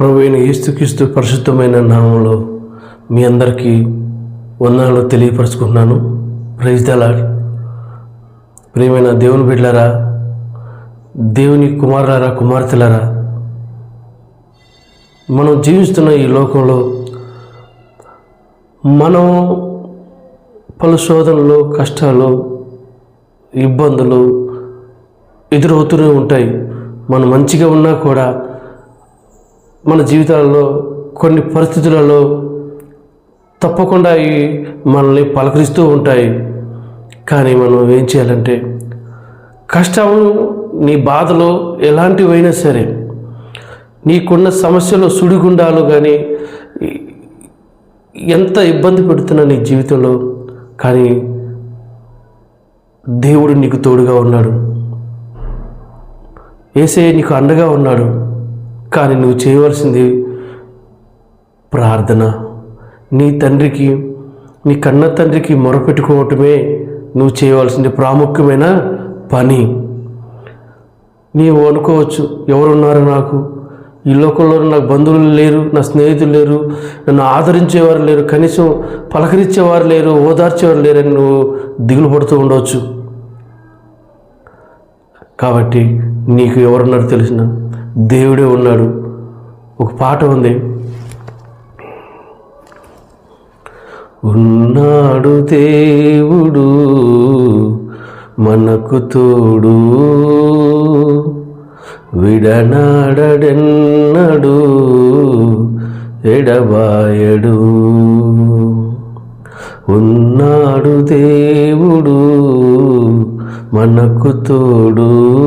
ప్రభు అయిన యేసుక్రీస్తు పరిశుద్ధమైన నామంలో మీ అందరికీ వందనాలు తెలియపరుచుకుంటున్నాను. ప్రైజ్ దలాడ్ ప్రియమైన దేవుని బిడ్డలారా దేవుని కుమారులారా కుమార్తెలారా మనం జీవిస్తున్న ఈ లోకంలో మనం పలు శోధనలు కష్టాలు ఇబ్బందులు ఎదురవుతూనే ఉంటాయి. మనం మంచిగా ఉన్నా కూడా మన జీవితాలలో కొన్ని పరిస్థితులలో తప్పకుండా ఈ మనల్ని పలకరిస్తూ ఉంటాయి. కానీ మనం ఏం చేయాలంటే కష్టం నీ బాధలు ఎలాంటివైనా సరే నీకున్న సమస్యలు సుడిగుండాలు కానీ ఎంత ఇబ్బంది పెడుతున్నా నీ జీవితంలో కానీ దేవుడు నీకు తోడుగా ఉన్నాడు. ఏసే నీకు అండగా ఉన్నాడు. కానీ నువ్వు చేయవలసింది ప్రార్థన. నీ తండ్రికి నీ కన్న తండ్రికి మొరపెట్టుకోవటమే నువ్వు చేయవలసింది. ప్రాముఖ్యమైన పని. నీవు అనుకోవచ్చు ఎవరున్నారు నాకు? ఈ లోకంలో నాకు బంధువులు లేరు నా స్నేహితులు లేరు నన్ను ఆదరించేవారు లేరు కనీసం పలకరించేవారు లేరు ఓదార్చేవారు లేరని నువ్వు దిగులు పడుతూ ఉండవచ్చు కాబట్టి నీకు ఎవరున్నారు తెలిసిన? దేవుడే ఉన్నాడు. ఒక పాట ఉంది. ఉన్నాడు దేవుడు మనకు తోడు. విడనాడెన్నడు ఎడబాయడు. ఉన్నాడు దేవుడు మనకు తోడు.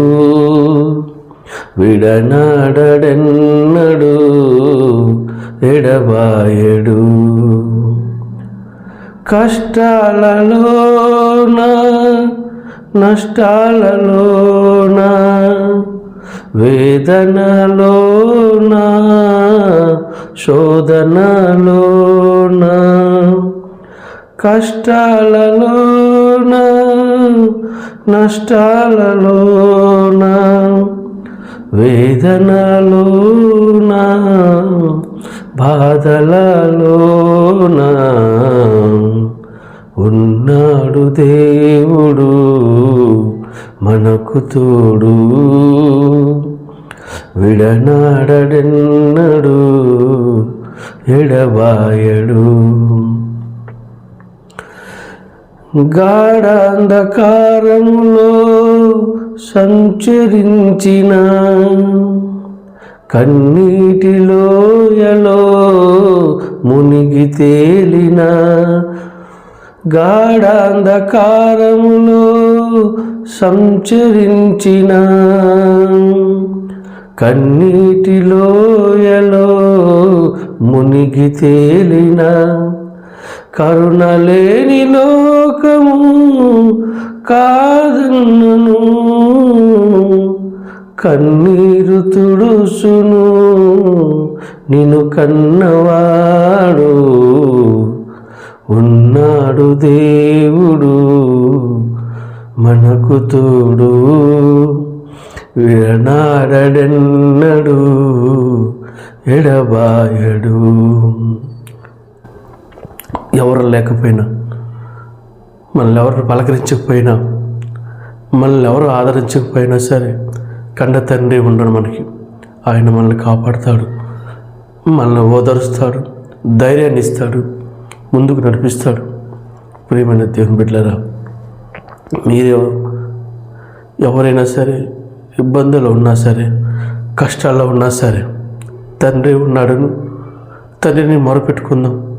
విడనాడెన్నడు ఎడబాయడు. కష్టాలలోన నష్టాలలోన వేదనలోన శోధనలోన కష్టాలలోన నష్టాలలోన వేదనలోన బాధలలోన? ఉన్నాడు దేవుడు మనకు తోడు. విడనాడెన్నడు ఎడబాయడు. గాఢాంధకారములో సంచరించిన కన్నీటిలోయలో మునిగి తేలిన గాఢాంధకారములో సంచరించిన కన్నీటిలోయలో మునిగి తేలిన కరుణ లేని లోకము కాదన్నను కన్నీరు తుడుసును నిన్ను కన్నవాడు ఉన్నాడు దేవుడు మనకు తోడు విడనాడెన్నడు ఎడబాయడు. ఎవరు లేకపోయినా మనల్ని ఎవరు పలకరించకపోయినా మనల్ని ఎవరు ఆదరించకపోయినా సరే కండ తండ్రి ఉండడు మనకి. ఆయన మనల్ని కాపాడుతాడు మనల్ని ఓదరుస్తాడు ధైర్యాన్ని ఇస్తాడు ముందుకు నడిపిస్తాడు. ప్రియమైన దేవుని బిడ్డలరా మీరు ఎవరైనా సరే ఇబ్బందులు ఉన్నా సరే కష్టాల్లో ఉన్నా సరే తండ్రి ఉన్నాడను తండ్రిని మొరపెట్టుకుందాం.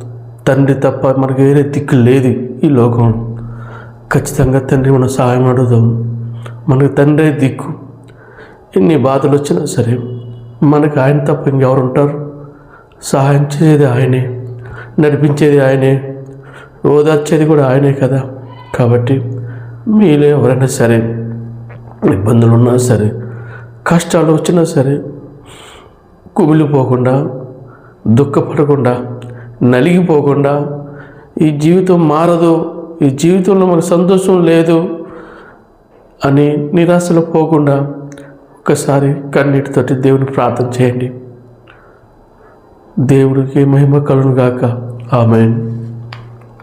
తండ్రి తప్ప మనకు వేరే దిక్కు లేదు ఈ లోకంలో. ఖచ్చితంగా తండ్రి మనం సహాయం అడుగుదాం. మనకు తండ్రి దిక్కు. ఎన్ని బాధలు వచ్చినా సరే మనకు ఆయన తప్ప ఇంకెవరు ఉంటారు? సహాయం చేసేది ఆయనే నడిపించేది ఆయనే ఓదార్చేది కూడా ఆయనే కదా. కాబట్టి మీలో ఎవరైనా సరే ఇబ్బందులు ఉన్నా సరే కష్టాలు వచ్చినా సరే కుమిలిపోకుండా దుఃఖపడకుండా నలిగిపోకుండా ఈ జీవితం మారదు ఈ జీవితంలో మనకు సంతోషం లేదు అని నిరాశలో పోకుండా ఒక్కసారి కన్నీటితోటి దేవుని ప్రార్థన చేయండి. దేవుడికి మహిమ కలును గాక